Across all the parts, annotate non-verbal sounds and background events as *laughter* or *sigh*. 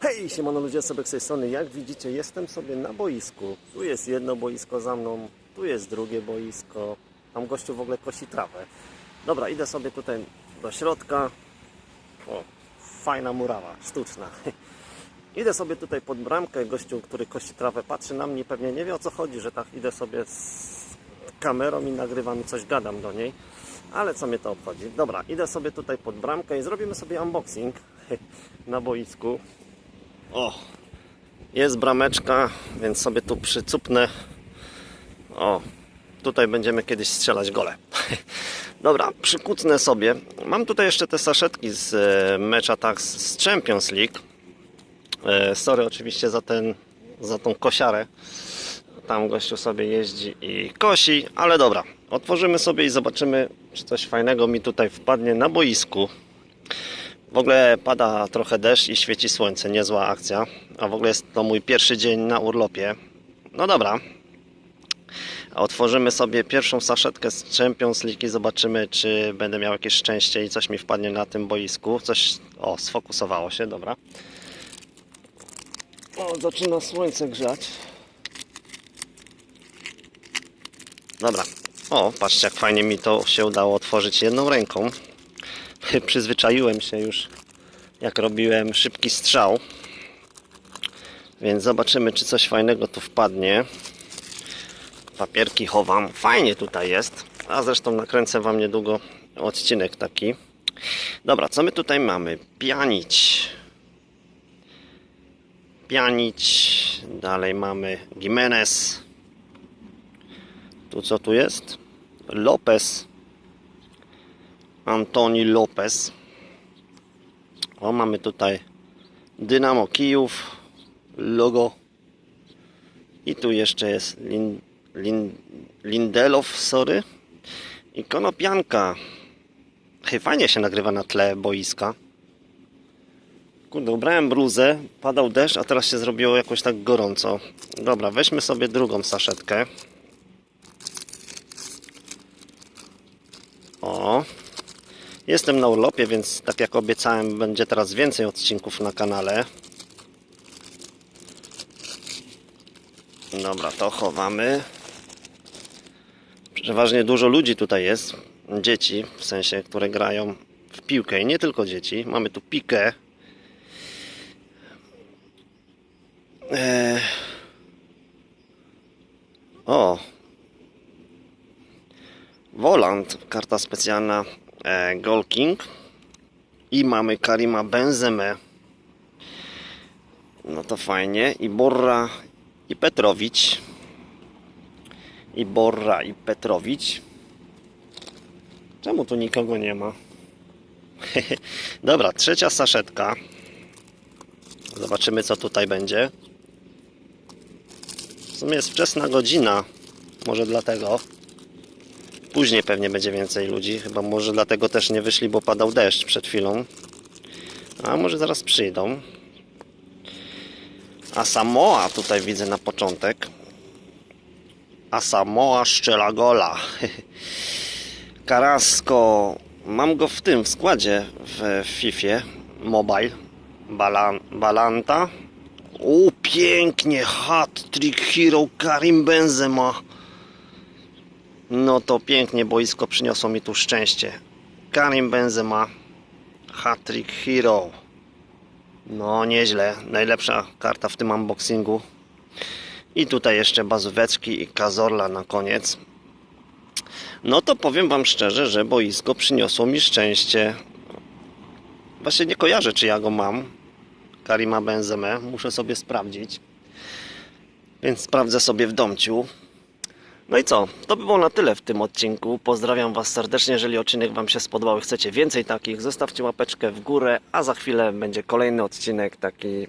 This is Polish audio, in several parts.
Hej, siemano ludzie, sobie z tej strony. Jak widzicie, jestem sobie na boisku. Tu jest jedno boisko za mną, tu jest drugie boisko. Tam gościu w ogóle kosi trawę. Dobra, idę sobie tutaj do środka. O, fajna murawa, sztuczna. *laughs* Idę sobie tutaj pod bramkę, gościu, który kosi trawę, patrzy na mnie, pewnie nie wie o co chodzi, że tak idę sobie z kamerą i nagrywam i coś gadam do niej. Ale co mnie to obchodzi? Dobra, idę sobie tutaj pod bramkę i zrobimy sobie unboxing *laughs* na boisku. O, jest brameczka, więc sobie tu przycupnę. O, tutaj będziemy kiedyś strzelać gole. *laughs* Dobra, przykucnę sobie. Mam tutaj jeszcze te saszetki z e, mecza tak z Champions League. E, sorry oczywiście za ten, za tą kosiarę. Tam gościu sobie jeździ i kosi, ale dobra. Otworzymy sobie i zobaczymy, czy coś fajnego mi tutaj wpadnie na boisku. W ogóle pada trochę deszcz i świeci słońce, niezła akcja. A w ogóle jest to mój pierwszy dzień na urlopie. No dobra. Otworzymy sobie pierwszą saszetkę z Champions League i zobaczymy, czy będę miał jakieś szczęście i coś mi wpadnie na tym boisku. Coś, o, sfokusowało się, dobra. O, zaczyna słońce grzać. Dobra. O, patrzcie, jak fajnie mi to się udało otworzyć jedną ręką. *laughs* Przyzwyczaiłem się już, jak robiłem szybki strzał. Więc zobaczymy, czy coś fajnego tu wpadnie. Papierki chowam. Fajnie tutaj jest. A zresztą nakręcę Wam niedługo odcinek taki. Dobra, co my tutaj mamy? Pianić. Pianić. Dalej mamy Jimenez. Tu co tu jest? Lopez. Antoni Lopez. O, mamy tutaj Dynamo Kijów, logo. I tu jeszcze jest Lin, Lin, Lindelof, sorry. I Konopianka. Hej, fajnie się nagrywa na tle boiska. Kurde, ubrałem bluzę, padał deszcz, a teraz się zrobiło jakoś tak gorąco. Dobra, weźmy sobie drugą saszetkę. O, Jestem na urlopie, więc tak jak obiecałem, będzie teraz więcej odcinków na kanale. Dobra, to chowamy. Przeważnie dużo ludzi tutaj jest. Dzieci, w sensie, które grają w piłkę i nie tylko dzieci. Mamy tu pikę. Eee... O! Volant, karta specjalna e, Goal King. I mamy Karima Benzemę. No to fajnie. I Borra i Petrowicz. I Borra i Petrowicz. Czemu tu nikogo nie ma? *laughs* Dobra, trzecia saszetka. Zobaczymy co tutaj będzie. W sumie jest wczesna godzina. Może dlatego Później pewnie będzie więcej ludzi, chyba może dlatego też nie wyszli, bo padał deszcz przed chwilą. A może zaraz przyjdą. A Samoa tutaj widzę na początek. A Samoa szczela gola. *laughs* Carrasco. Mam go w tym, w składzie w FIFA Mobile. Balan, Balanta. O, pięknie! Hat-trick hero Karim Benzema. No to pięknie boisko przyniosło mi tu szczęście. Karim Benzema, hat-trick hero. No nieźle, najlepsza karta w tym unboxingu. I tutaj jeszcze bazóweczki i kazorla na koniec. No to powiem Wam szczerze, że boisko przyniosło mi szczęście. Właśnie nie kojarzę, czy ja go mam. Karima Benzemę, muszę sobie sprawdzić. Więc sprawdzę sobie w domciu. No i co? To by było na tyle w tym odcinku. Pozdrawiam Was serdecznie. Jeżeli odcinek Wam się spodobał i chcecie więcej takich, zostawcie łapeczkę w górę, a za chwilę będzie kolejny odcinek taki.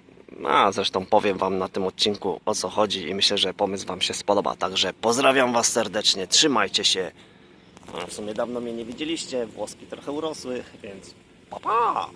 A zresztą powiem Wam na tym odcinku o co chodzi i myślę, że pomysł Wam się spodoba. Także pozdrawiam Was serdecznie, trzymajcie się. A w sumie dawno mnie nie widzieliście, włoski trochę urosły, więc pa pa!